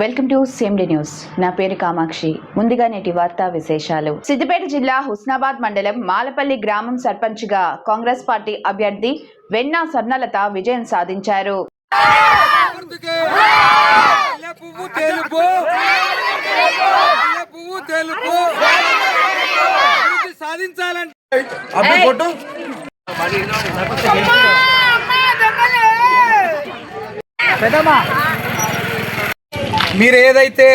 Welcome to సేమ్డి news నా పేరు కామాక్షి. ముందుగా నేటి వార్తా విశేషాలు. సిద్దిపేట జిల్లా హుస్నాబాద్ మండలం మాలపల్లి గ్రామం సర్పంచ్గా కాంగ్రెస్ పార్టీ అభ్యర్థి వెన్నా స్వర్ణలత విజయం సాధించారు. గుర్తుకే. మీరు ఏదైతే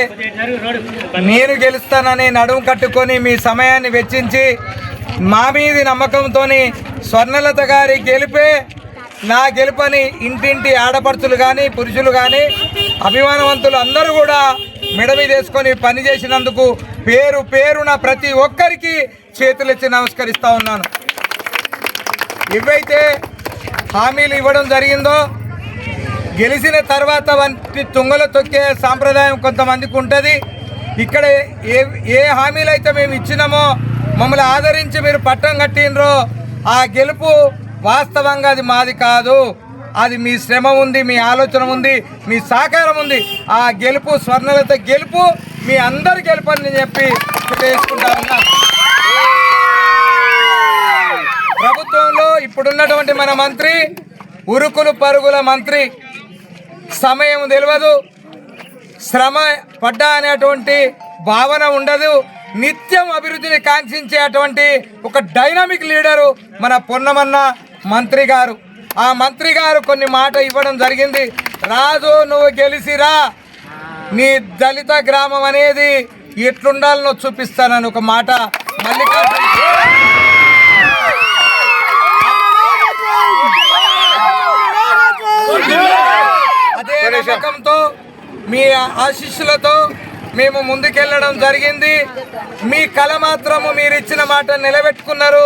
నేను గెలుస్తానని నడుము కట్టుకొని మీ సమయాన్ని వెచ్చించి మా మీది నమ్మకంతో స్వర్ణలత గారి గెలిపే నా గెలుపని ఇంటింటి ఆడపడుచులు కానీ పురుషులు కానీ అభిమానవంతులు అందరూ కూడా మిడమీదేసుకొని పనిచేసినందుకు పేరు పేరున ప్రతి ఒక్కరికి చేతులెత్తి నమస్కరిస్తూ ఉన్నాను. ఇవైతే హామీలు ఇవ్వడం జరిగిందో గెలిచిన తర్వాత వంటి తుంగలు తొక్కే సాంప్రదాయం కొంతమందికి ఉంటుంది. ఇక్కడ ఏ ఏ హామీలు అయితే మేము ఇచ్చినామో మమ్మల్ని ఆదరించి మీరు పట్టం కట్టినరో ఆ గెలుపు వాస్తవంగా అది మాది కాదు. అది మీ శ్రమ ఉంది మీ ఆలోచన ఉంది మీ సహకారం ఉంది. ఆ గెలుపు స్వర్ణలత గెలుపు మీ అందరి గెలుపు అని చెప్పి చేసుకుంటా ఉన్నా. ప్రభుత్వంలో ఇప్పుడున్నటువంటి మన మంత్రి ఉరుకులు పరుగుల మంత్రి సమయం తెలియదు శ్రమ పడ్డా అనేటువంటి భావన ఉండదు. నిత్యం అభివృద్ధిని కాంక్షించేటువంటి ఒక డైనమిక్ లీడరు మన పొన్నమన్న మంత్రి గారు. ఆ మంత్రి గారు కొన్ని మాట ఇవ్వడం జరిగింది. రాజు నువ్వు గెలిసిరా? నీ దళిత గ్రామం అనేది ఎట్లుండాలనో చూపిస్తానని ఒక మాట మల్లికార్జున నమ్మకంతో మీ ఆశీస్సులతో మేము ముందుకెళ్ళడం జరిగింది. మీ కళ మాత్రము మీరు ఇచ్చిన మాట నిలబెట్టుకున్నారు.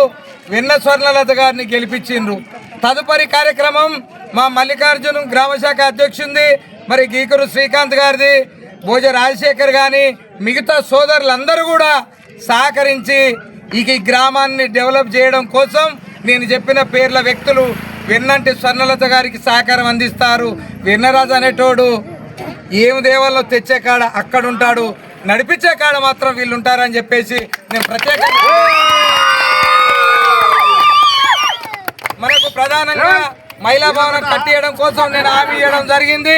విన్న స్వర్ణలత గారిని గెలిపించిండ్రు. తదుపరి కార్యక్రమం మా మల్లికార్జున గ్రామశాఖ అధ్యక్షుంది మరి గీకురు శ్రీకాంత్ గారిది భోజ రాజశేఖర్ కానీ మిగతా సోదరులందరూ కూడా సహకరించి ఇక ఈ గ్రామాన్ని డెవలప్ చేయడం కోసం నేను చెప్పిన పేర్ల వ్యక్తులు వెన్నంటి స్వర్ణలత గారికి సహకారం అందిస్తారు. వెన్నరాజు అనేటోడు ఏమి దేవాలో తెచ్చే కాడ అక్కడ ఉంటాడు నడిపించే కాడ మాత్రం వీళ్ళు ఉంటారని చెప్పేసి నేను ప్రత్యేకంగా మనకు ప్రధానంగా మహిళా భవనం కట్టియడం కోసం నేను హామీ ఇవ్వడం జరిగింది.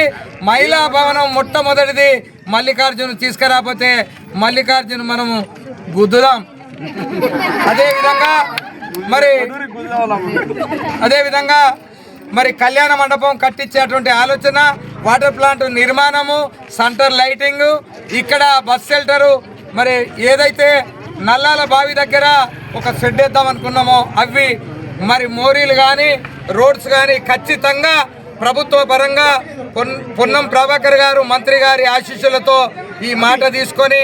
మహిళా భవనం మొట్టమొదటిది మల్లికార్జును తీసుకురాకపోతే మల్లికార్జును మనము గుద్దుదాం. అదేవిధంగా మరి అదే విధంగా మరి కళ్యాణ మండపం కట్టించేటువంటి ఆలోచన వాటర్ ప్లాంట్ నిర్మాణము సెంటర్ లైటింగ్ ఇక్కడ బస్ షెల్టరు మరి ఏదైతే నల్లాల బావి దగ్గర ఒక షెడ్ వేద్దాం అనుకున్నామో అవి మరి మోరీలు కానీ రోడ్స్ కానీ ఖచ్చితంగా ప్రభుత్వ పరంగా పొన్ పొన్నం ప్రభాకర్ గారు మంత్రి గారి ఆశీస్సులతో ఈ మాట తీసుకొని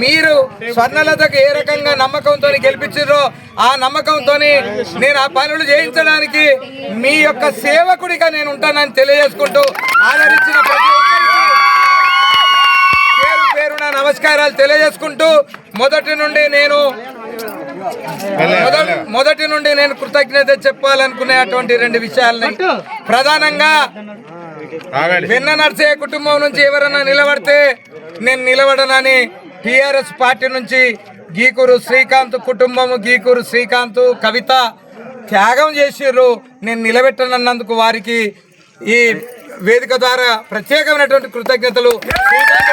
మీరు స్వర్ణలతకు ఏ రకంగా నమ్మకంతో గెలిపించారో ఆ నమ్మకంతో నేను ఆ పనులు చేయించడానికి మీ యొక్క సేవకుడిగా నేను ఉంటానని తెలియజేసుకుంటూ ఆదరించిన ప్రతి పేరు పేరున నమస్కారాలు తెలియజేసుకుంటూ మొదటి నుండి నేను మొదటి మొదటి నుండి నేను కృతజ్ఞత చెప్పాలనుకునేటువంటి రెండు విషయాలని ప్రధానంగా వెన్న నర్సే కుటుంబం నుంచి ఎవరన్నా నిలబడితే నేను నిలబడనని టిఆర్ఎస్ పార్టీ నుంచి గీకూరు శ్రీకాంత్ కుటుంబము గీకూరు శ్రీకాంత్ కవిత త్యాగం చేసిర్రు. నేను నిలబెట్టనన్నందుకు వారికి ఈ వేదిక ద్వారా ప్రత్యేకమైనటువంటి కృతజ్ఞతలు. Srikanth